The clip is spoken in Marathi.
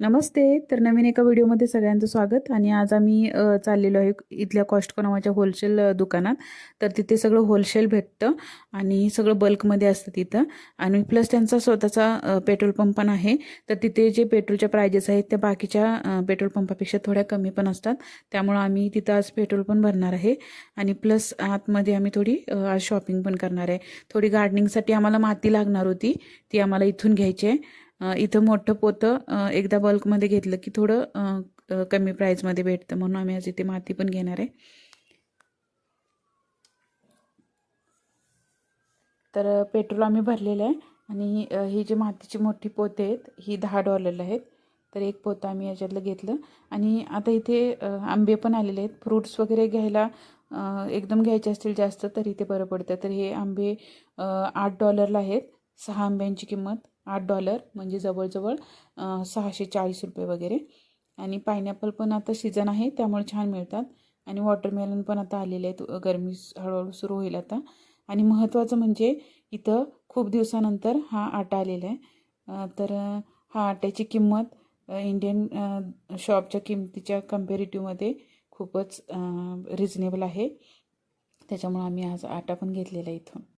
नमस्ते. तर नवीन एका व्हिडिओमध्ये सगळ्यांचं स्वागत. आणि आज आम्ही चाललेलो आहे इथल्या कॉस्टको नावाच्या होलसेल दुकानात. तर तिथे सगळं होलसेल भेटतं आणि सगळं बल्कमध्ये असतं तिथं. आणि प्लस त्यांचा स्वतःचा पेट्रोल पंप पण आहे. तर तिथे जे पेट्रोलच्या प्रायजेस आहेत त्या बाकीच्या पेट्रोल पंपापेक्षा थोड्या कमी पण असतात. त्यामुळं आम्ही तिथं आज पेट्रोल पण भरणार आहे. आणि प्लस आतमध्ये आम्ही थोडी आज शॉपिंग पण करणार आहे. थोडी गार्डनिंगसाठी आम्हाला माती लागणार होती. ती आम्हाला इथून घ्यायची आहे. इथं मोठं पोतं एकदा बल्कमध्ये घेतलं की थोडं कमी प्राईजमध्ये भेटतं. म्हणून आम्ही आज इथे माती पण घेणार आहे. तर पेट्रोल आम्ही भरलेलं आहे आणि ही जी मातीची मोठी पोते आहेत ही दहा डॉलरला आहेत. तर एक पोतं आम्ही याच्यातलं घेतलं. आणि आता इथे आंबे पण आलेले आहेत. फ्रूट्स वगैरे घ्यायला एकदम घ्यायचे असतील जास्त तर इथे बरं पडतं. तर हे आंबे आठ डॉलरला आहेत. सहा आंब्यांची किंमत. आठ डॉलर म्हणजे जवळजवळ सहाशे चाळीस रुपये वगैरे. आणि पायनॅपल पण आता सीझन आहे त्यामुळे छान मिळतात. आणि वॉटरमेलन पण आता आलेले आहेत गरमी हळूहळू सुरू होईल आता. आणि महत्त्वाचं म्हणजे इथं खूप दिवसानंतर हा आटा आलेला आहे. तर हा आट्याची किंमत इंडियन शॉपच्या किमतीच्या कम्पेरेटिव्हमध्ये खूपच रिजनेबल आहे. त्याच्यामुळं आम्ही आज आटा पण घेतलेला आहे इथून.